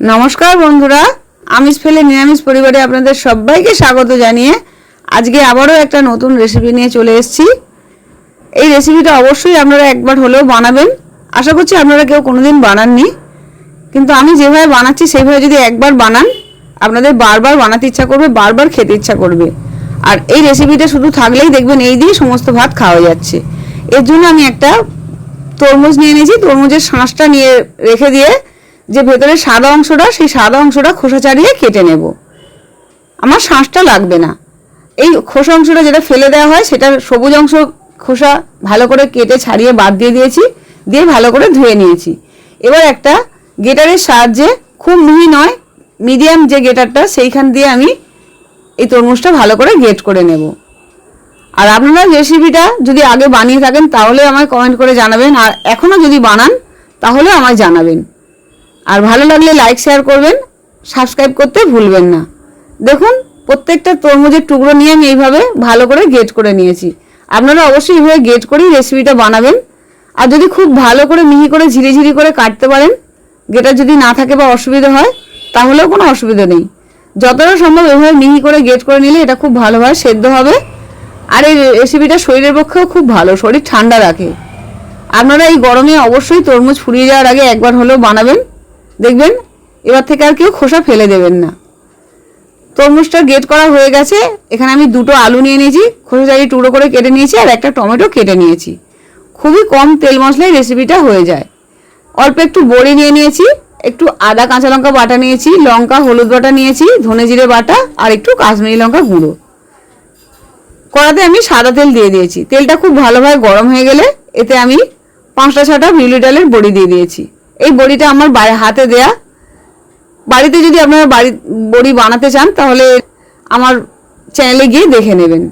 নমস্কার বন্ধুরা আমিষ ফেলে নিরামিষ পরিবারে আপনাদের সবাইকে স্বাগত জানিয়ে আজকে আবারও একটা নতুন রেসিপি নিয়ে চলে এসেছি। এই রেসিপিটা অবশ্যই আপনারা একবার হলেও বানাবেন। আশা করছি আপনারা কেউ কোনোদিন বানাননি। কিন্তু আমি যেভাবে বানাচ্ছি, সেইভাবে যদি একবার বানান, আপনাদের বারবার বানাতে ইচ্ছা করবে, বারবার খেতে ইচ্ছা করবে। আর এই রেসিপিটা শুধু থাকলেই দেখবেন এই দিয়ে সমস্ত ভাত খাওয়া যাচ্ছে। এর জন্য আমি একটা তরমুজ নিয়ে নিয়েছি তরমুজের শাঁসটা নিয়ে রেখে দিয়ে যে ভেতরে সাদা অংশটা, সেই সাদা অংশটা খোসা ছাড়িয়ে কেটে নেব। আমার শাঁসটা লাগবে না। এই খোসা অংশটা যেটা ফেলে দেওয়া হয়, সেটা সবুজ অংশ খোসা ভালো করে কেটে ছাড়িয়ে বাদ দিয়ে দিয়েছি, দিয়ে ভালো করে ধুয়ে নিয়েছি। এবার একটা গেটারের সাহায্যে, খুব মিহি নয়, মিডিয়াম যে গেটারটা, সেইখান দিয়ে আমি এই তরমুজটা ভালো করে গেট করে নেব। আর আপনারা রেসিপিটা যদি আগে বানিয়ে থাকেন, তাহলে আমায় কমেন্ট করে জানাবেন, আর এখনও যদি বানান, তাহলে আমায় জানাবেন। আর ভালো লাগলে লাইক শেয়ার করবেন সাবস্ক্রাইব করতে ভুলবেন না। দেখুন, প্রত্যেকটা তরমুজের টুকরো নিয়ে আমি এইভাবে ভালো করে গেট করে নিয়েছি। আপনারা অবশ্যই এইভাবে গেট করেই রেসিপিটা বানাবেন। আর যদি খুব ভালো করে মিহি করে ঝিরিঝিরি করে কাটতে পারেন গেটার যদি না থাকে বা অসুবিধা হয়, তাহলেও কোনো অসুবিধা নেই। যতটা সম্ভব এভাবে মিহি করে গেট করে নিলে এটা খুব ভালোভাবে সেদ্ধ হবে। আর এই রেসিপিটা শরীরের পক্ষেও খুব ভালো, শরীর ঠান্ডা রাখে। আপনারা এই গরমে অবশ্যই তরমুজ ফুরিয়ে যাওয়ার আগে একবার হলেও বানাবেন। দেখবেন, এবার থেকে আর কেউ খোসা ফেলে দেবেন না। তরমুজটা গেট করা হয়ে গেছে, এখানে আমি দুটো আলু নিয়ে নিয়েছি, খোসা ছাড়িয়ে টুকরো করে কেটে নিয়েছি, আর একটা টমেটো কেটে নিয়েছি। খুবই কম তেল মশলায় রেসিপিটা হয়ে যায়। অল্প একটু বড়ি নিয়ে নিয়েছি, একটু আদা, কাঁচা লঙ্কা বাটা নিয়েছি, লঙ্কা, হলুদ বাটা নিয়েছি, ধনে জিরে বাটা, আর একটু কাশ্মীরি লঙ্কা গুঁড়ো। কড়াতে আমি সাদা তেল দিয়ে দিয়েছি। তেলটা খুব ভালোভাবে গরম হয়ে গেলে, এতে আমি পাঁচটা ছটা বিউলি ডালের বড়ি দিয়ে দিয়েছি। এই বড়িটা আমার হাতে দেয়া। বাড়িতে যদি আপনারা বাড়ি বড়ি বানাতে চান, তাহলে আমার চ্যানেলে গিয়ে দেখে নেবেন।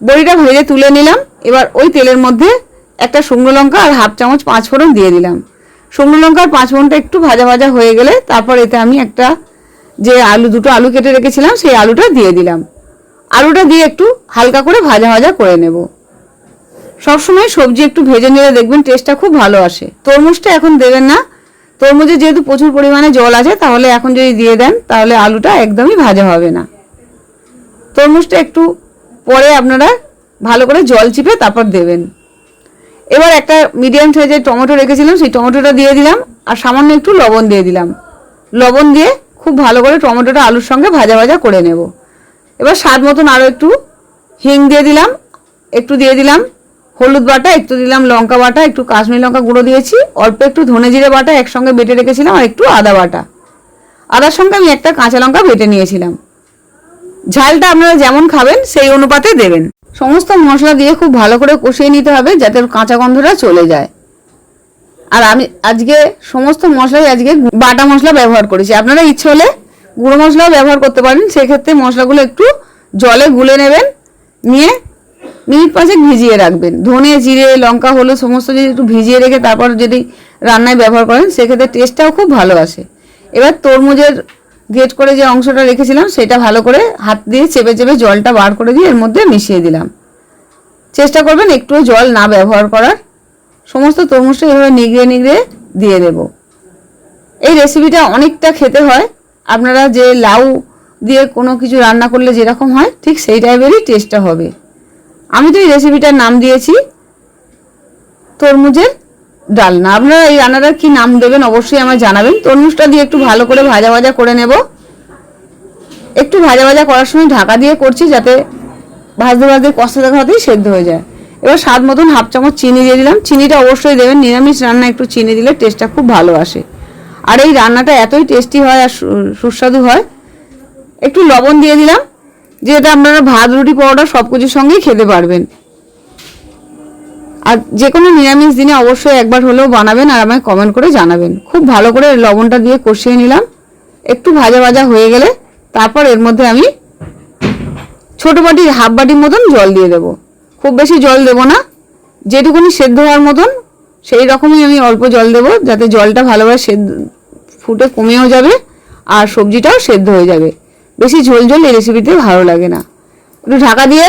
বড়িটা ভেজে তুলে নিলাম। এবার ওই তেলের মধ্যে একটা শুকনো লঙ্কা আর হাফ চামচ পাঁচ ফোড়ন দিয়ে দিলাম। শুকনো লঙ্কা আর পাঁচ ফোড়নটা একটু ভাজা ভাজা হয়ে গেলে তারপর এতে আমি একটা যে আলু দুটো আলু কেটে রেখেছিলাম, সেই আলুটা দিয়ে দিলাম। আলুটা দিয়ে একটু হালকা করে ভাজা ভাজা করে নেব। সবসময় সবজি একটু ভেজে নিলে দেখবেন টেস্টটা খুব ভালো আসে। তরমুজটা এখন দেবেন না। তরমুজে যেহেতু প্রচুর পরিমাণে জল আছে, তাহলে এখন যদি দিয়ে দেন, তাহলে আলুটা একদমই ভাজা হবে না। তরমুজটা একটু পরে আপনারা ভালো করে জল চিপে তারপর দেবেন। এবার একটা মিডিয়াম সাইজের টমেটো রেখেছিলাম, সেই টমেটোটা দিয়ে দিলাম, আর সামান্য একটু লবণ দিয়ে দিলাম। লবণ দিয়ে খুব ভালো করে টমেটোটা আলুর সঙ্গে ভাজা ভাজা করে নেব। এবার স্বাদ মতন আরও একটু হিং দিয়ে দিলাম, একটু দিয়ে দিলাম হলুদ বাটা, একটু দিলাম লঙ্কা বাটা, একটু কাশ্মীরি লঙ্কা গুঁড়ো দিয়েছি। অল্প একটু ধনে জিরে বাটা একসঙ্গে বেটে রেখেছিলাম আর একটু আদা বাটা। আদার সঙ্গে আমি একটা কাঁচা লঙ্কা বেটে নিয়েছিলাম। ঝালটা আপনারা যেমন খাবেন, সেই অনুপাতে দেবেন। সমস্ত মশলা দিয়ে খুব ভালো করে কষিয়ে নিতে হবে যাতে কাঁচা গন্ধটা চলে যায়। আর আমি আজকে সমস্ত মশলাই আজকে বাটা মশলা ব্যবহার করেছি। আপনারা ইচ্ছে হলে গুঁড়ো মশলাও ব্যবহার করতে পারেন। সেক্ষেত্রে মশলাগুলো একটু জলে গুলে নেবেন, নিয়ে মিনিট পাঁচেক ভিজিয়ে রাখবেন। ধনে, জিরে, লঙ্কা, হলুদ, সমস্ত যদি একটু ভিজিয়ে রেখে তারপর যদি রান্নায় ব্যবহার করেন, সেক্ষেত্রে টেস্টটাও খুব ভালো আসে। এবার তরমুজের গেট করে যে অংশটা রেখেছিলাম, সেটা ভালো করে হাত দিয়ে চেপে চেপে জলটা বার করে দিয়ে এর মধ্যে মিশিয়ে দিলাম। চেষ্টা করবেন একটুও জল না ব্যবহার করার। সমস্ত তরমুজটা এভাবে নিগড়ে নিগড়ে দিয়ে দেব। এই রেসিপিটা অনেকটা খেতে হয়। আপনারা যে লাউ দিয়ে কোনো কিছু রান্না করলে যেরকম হয়, ঠিক সেই টাইপেরই টেস্টটা হবে। আমি তো এই রেসিপিটার নাম দিয়েছি। তরমুজের ডালনা। আপনারা এই রান্নাটার কি নাম দেবেন অবশ্যই আমায় জানাবেন। তরমুজটা দিয়ে একটু ভালো করে ভাজা ভাজা করে নেব। একটু ভাজা ভাজা করার সময় ঢাকা দিয়ে করছি যাতে ভাজতে ভাজতে কষতে দেখা হতেই সেদ্ধ হয়ে যায়। এবার স্বাদ মতন হাফ চামচ চিনি দিয়ে দিলাম। চিনিটা অবশ্যই দেবেন। নিরামিষ রান্না একটু চিনি দিলে টেস্টটা খুব ভালো আসে। আর এই রান্নাটা এতই টেস্টি হয় আর সুস্বাদু হয়। একটু লবণ দিয়ে দিলাম। যেটা আপনারা ভাত, রুটি, পরোটা সব কিছুর সঙ্গেই খেতে পারবেন। আর যে কোনো নিরামিষ দিনে অবশ্যই একবার হলেও বানাবেন আর আমায় কমেন্ট করে জানাবেন। খুব ভালো করে লবণটা দিয়ে কষিয়ে নিলাম। একটু ভাজা ভাজা হয়ে গেলে তারপর এর মধ্যে আমি ছোটো বাটির হাফ বাটির মতন জল দিয়ে দেবো। খুব বেশি জল দেবো না। যেটুকুনি সেদ্ধ হওয়ার মতন, সেই রকমই আমি অল্প জল দেবো যাতে জলটা ভালোভাবে সেদ্ধ, ফুটে কমেও যাবে আর সবজিটাও সেদ্ধ হয়ে যাবে। বেশি ঝোল এই রেসিপিতে ভালো লাগে না। একটু ঢাকা দিয়ে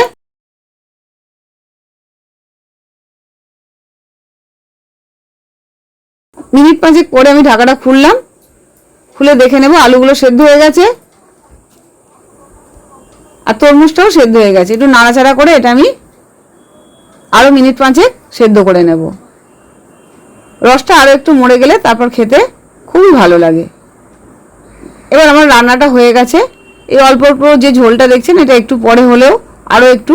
মিনিট পাঁচেক পরে আমি ঢাকাটা খুললাম। খুলে দেখে নেব, আলুগুলো সেদ্ধ হয়ে গেছে। আর তরমুজটাও সেদ্ধ হয়ে গেছে। একটু নাড়াচাড়া করে এটা আমি আরও মিনিট পাঁচেক সেদ্ধ করে নেব। রসটা আরও একটু মরে গেলে তারপর খেতে খুবই ভালো লাগে। এবার আমার রান্নাটা হয়ে গেছে। এই অল্প অল্প যে ঝোলটা দেখছেন, এটা একটু পরে হলেও আরও একটু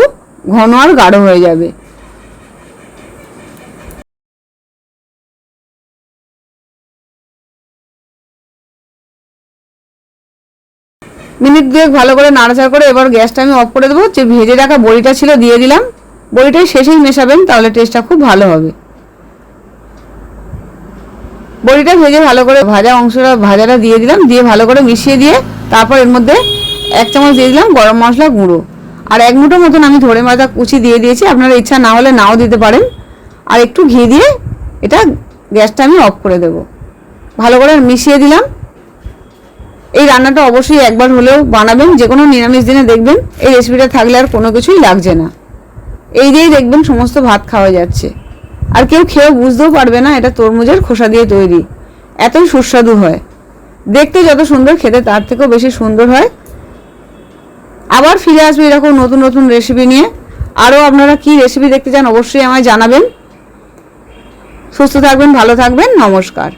ঘন আর গাঢ় হয়ে যাবে। মিনিট দুয়েক ভালো করে নাড়াচাড়া করে এবার গ্যাসটা আমি অফ করে দেবো। যে ভেজে রাখা বড়িটা ছিল দিয়ে দিলাম। বড়িটাই শেষেই মেশাবেন, তাহলে টেস্টটা খুব ভালো হবে। বড়িটা ভেজে ভালো করে ভাজা অংশটা, ভাজাটা দিয়ে দিলাম। দিয়ে ভালো করে মিশিয়ে দিয়ে তারপর এর মধ্যে এক চামচ দিয়ে দিলাম গরম মশলা গুঁড়ো। আর এক মুঠো মতন আমি ধরে মাথা কুচি দিয়ে দিয়েছি, আপনারা ইচ্ছা না হলে নাও দিতে পারেন। আর একটু ঘি দিয়ে এটা গ্যাসটা আমি অফ করে দেব। ভালো করে মিশিয়ে দিলাম। এই রান্নাটা অবশ্যই একবার হলেও বানাবেন যে কোনো নিরামিষ দিনে দেখবেন এই রেসিপিটা থাকলে আর কোনো কিছুই লাগছে না। এই দিয়েই দেখবেন সমস্ত ভাত খাওয়া যাচ্ছে। আর কেউ খেয়েও বুঝতেও পারবে না এটা তরমুজের খোসা দিয়ে তৈরি। এতই সুস্বাদু হয়। দেখতে যত সুন্দর খেতে, তার থেকেও বেশি সুন্দর হয়। আবার ফিরে আসবে এরকম নতুন নতুন রেসিপি নিয়ে। আরও আপনারা কি রেসিপি দেখতে চান অবশ্যই আমায় জানাবেন। সুস্থ থাকবেন, ভালো থাকবেন, নমস্কার।